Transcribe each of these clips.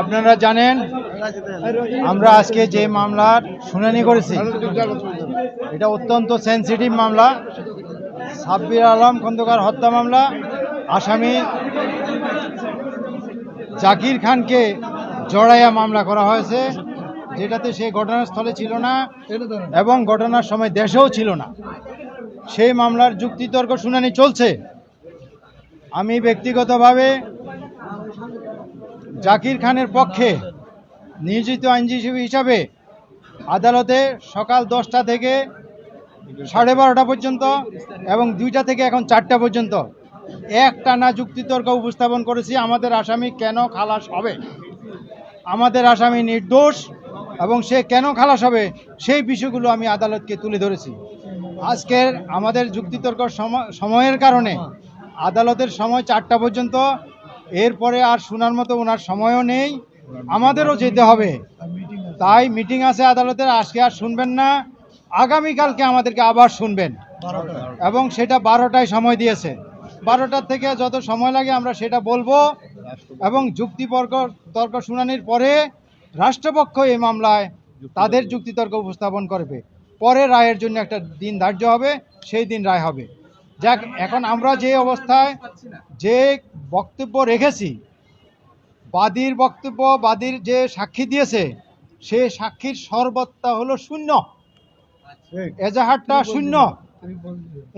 আপনারা জানেন, আমরা আজকে যে মামলার শুনানি করেছি, এটা অত্যন্ত সেন্সিটিভ মামলা। সাব্বির আলম খন্দকার হত্যা মামলা, আসামি জাকির খানকে জড়াইয়া মামলা করা হয়েছে, যেটাতে সে ঘটনাস্থলে ছিল না এবং ঘটনার সময় দেশেও ছিল না। সেই মামলার যুক্তিতর্ক শুনানি চলছে। আমি ব্যক্তিগতভাবে জাকির খানের পক্ষে নিয়োজিত আইনজীবী হিসাবে আদালতে সকাল দশটা থেকে সাড়ে বারোটা পর্যন্ত এবং দুইটা থেকে এখন চারটা পর্যন্ত এক টানা যুক্তিতর্ক উপস্থাপন করেছি, আমাদের আসামি কেন খালাস হবে? আমাদের আসামি নির্দোষ এবং সে কেন খালাস হবে সেই বিষয়গুলো আমি আদালতকে তুলে ধরেছি। আজকের আমাদের যুক্তিতর্ক সম- সময়ের কারণে আদালতের সময় চারটা পর্যন্ত এরপরে আর শোনার মতো ওনার সময়ও নেই, আমাদেরও যেতে হবে। তাই মিটিং আছে আদালতের, আজকে আর শুনবেন না, আগামীকালকে আমাদেরকে আবার শুনবেন। এবং সেটা বারোটায় সময় দিয়েছে। বারোটার থেকে যত সময় লাগে আমরা সেটা বলব। এবং যুক্তিতর্ক, তর্ক শুনানির পরে রাষ্ট্রপক্ষ এই মামলায় তাদের যুক্তিতর্ক উপস্থাপন করবে। পরে রায়ের জন্য একটা দিন ধার্য হবে, সেই দিন রায় হবে। যাক, এখন আমরা যে অবস্থায়, যে বক্তব্য রেখেছি। বাদীর বক্তব্য, বাদীর যে সাক্ষী দিয়েছে, সে সাক্ষীর সর্বত্তা হলো শূন্য। এজাহারটা শূন্য।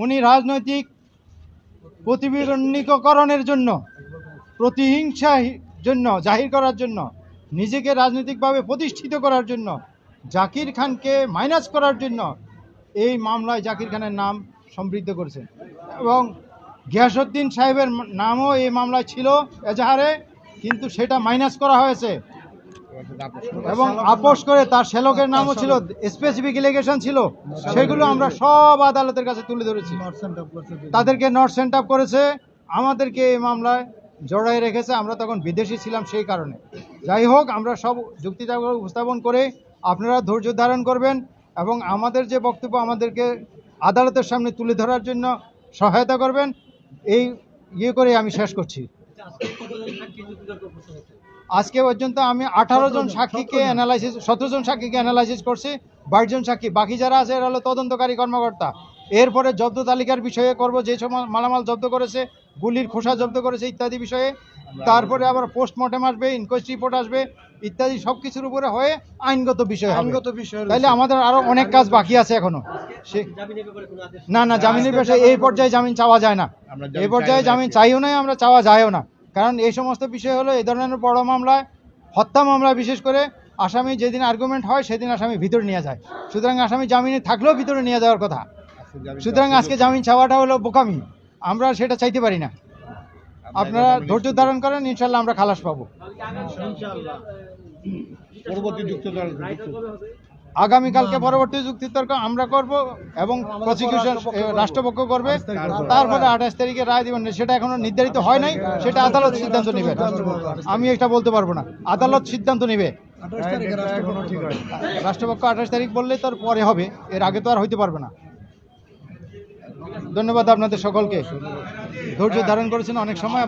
উনি রাজনৈতিক প্রতিবিরণীকরণের জন্য, প্রতিহিংসা জন্য, জাহির করার জন্য, নিজেকে রাজনৈতিকভাবে প্রতিষ্ঠিত করার জন্য, জাকির খানকে মাইনাস করার জন্য, এই মামলায় জাকির খানের নাম সমৃদ্ধ করেছেন। এবং গিয়াসুদ্দিন সাহেবের নামও এই মামলায় ছিল এজাহারে, কিন্তু সেটা মাইনাস করা হয়েছে। এবং আপোষ করে তার শ্যালকের নামও ছিল স্পেসিফিক ইলিগেশন ছিল, সেগুলো আমরা সব আদালতের কাছে তুলে ধরেছি। তাদেরকে নট সেন্ট আপ করেছে, আমাদেরকে এই মামলায় জড়াই রেখেছে, আমরা তখন বিদেশি ছিলাম সেই কারণে। যাই হোক, আমরা সব যুক্তিটা উপস্থাপন করে আপনারা ধৈর্য ধারণ করবেন এবং আমাদের যে বক্তব্য আমাদেরকে আদালতের সামনে তুলে ধরার জন্য সহায়তা করবেন। এই ইয়ে করে আমি শেষ করছি। আজকে পর্যন্ত আমি আঠারো জন সাক্ষীকে অ্যানালাইসিস সতেরো জন সাক্ষীকে অ্যানালাইসিস করছি বাইশ জন সাক্ষী। বাকি যারা আছে এরা হলো তদন্তকারী কর্মকর্তা। এরপরে জব্দ তালিকার বিষয়ে করব যে সময় মালামাল জব্দ করেছে গুলির খোসা জব্দ করেছে ইত্যাদি বিষয়ে। তারপরে আবার পোস্টমর্টেম আসবে ইনকোয়েস্ট রিপোর্ট আসবে ইত্যাদি সব কিছুর উপরে হয়ে আইনগত বিষয় আইনগত বিষয় তাইলে আমাদের আরও অনেক কাজ বাকি আছে এখনও। সে না না জামিনের বিষয়ে এই পর্যায়ে জামিন চাওয়া যায় না। এই পর্যায়ে জামিন চাইও না আমরা চাওয়া যায়ও না। কারণ এই সমস্ত বিষয় হলো এই ধরনের বড় মামলায় হত্যা মামলা বিশেষ করে আসামি যেদিন আর্গুমেন্ট হয় সেদিন আসামি ভিতরে নিয়ে যায়। সুতরাং আসামি জামিনে থাকলেও ভিতরে নিয়ে যাওয়ার কথা। সুতরাং আজকে জামিন চাওয়াটা হলো বোকামি। আমরা সেটা চাইতে পারি না। আপনারা ধৈর্য ধারণ করেন ইনশাল্লাহ আমরা খালাস পাবো। পরবর্তী যুক্ত আগামীকালকে পরবর্তী যুক্তিতর্ক আমরা করব এবং প্রসিকিউশন রাষ্ট্রপক্ষ করবে। তারপরে আঠাশ তারিখে রায় দিবেন সেটা এখনও নির্ধারিত হয় নাই সেটা আদালত সিদ্ধান্ত নেবে। আমি এটা বলতে পারব না। আদালত সিদ্ধান্ত নেবে। রাষ্ট্রপক্ষ আঠাশ তারিখ বললে তার পরে হবে এর আগে তো আর হইতে পারবে না। ধন্যবাদ আপনাদের সকলকে। ধৈর্য ধারণ করেছেন অনেক সময়।